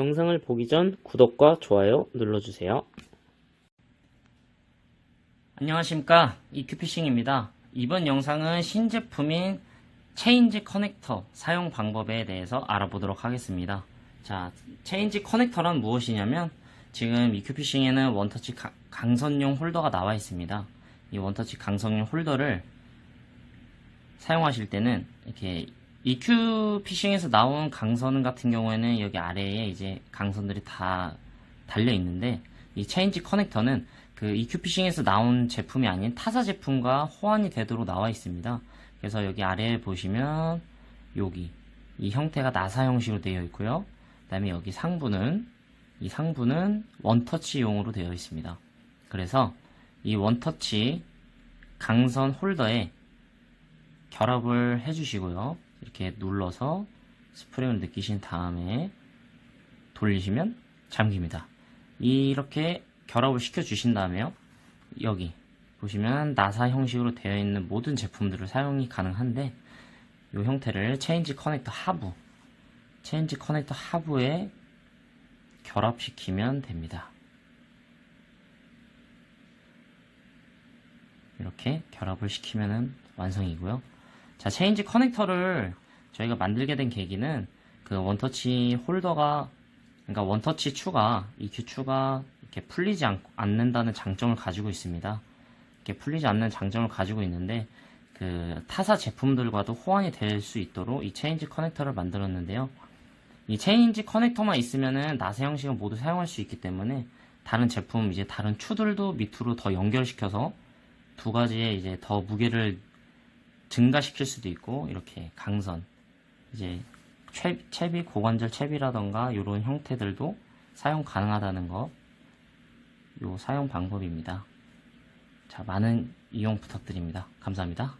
영상을 보기 전 구독과 좋아요 눌러주세요. 안녕하십니까 이큐피싱입니다. 이번 영상은 신제품인 체인지 커넥터 사용 방법에 대해서 알아보도록 하겠습니다. 자, 체인지 커넥터란 무엇이냐면 지금 이큐피싱에는 원터치 가- 강선용 홀더가 나와 있습니다. 이 원터치 강선용 홀더를 사용하실 때는 이렇게 EQ 피싱에서 나온 강선 같은 경우에는 여기 아래에 이제 강선들이 다 달려 있는데 이 체인지 커넥터는 그 EQ 피싱에서 나온 제품이 아닌 타사 제품과 호환이 되도록 나와 있습니다. 그래서 여기 아래에 보시면 여기 이 형태가 나사 형식으로 되어 있고요. 그다음에 여기 상부는 이 상부는 원터치용으로 되어 있습니다. 그래서 이 원터치 강선 홀더에 결합을 해주시고요. 이렇게 눌러서 스프링을 느끼신 다음에 돌리시면 잠깁니다. 이렇게 결합을 시켜 주신 다음에요. 여기 보시면 나사 형식으로 되어 있는 모든 제품들을 사용이 가능한데 이 형태를 체인지 커넥터 하부 체인지 커넥터 하부에 결합시키면 됩니다. 이렇게 결합을 시키면 완성이고요. 자, 체인지 커넥터를 저희가 만들게 된 계기는 그 원터치 홀더가 그러니까 원터치 추가, EQ 추가 이렇게 풀리지 않, 않는다는 장점을 가지고 있습니다. 이렇게 풀리지 않는 장점을 가지고 있는데 그 타사 제품들과도 호환이 될 수 있도록 이 체인지 커넥터를 만들었는데요. 이 체인지 커넥터만 있으면은 나사 형식을 모두 사용할 수 있기 때문에 다른 제품 이제 다른 추들도 밑으로 더 연결시켜서 두 가지의 이제 더 무게를 증가시킬 수도 있고 이렇게 강선 이제 채, 채비 고관절 채비라던가 이런 형태들도 사용 가능하다는 거요 사용 방법입니다. 자 많은 이용 부탁드립니다. 감사합니다.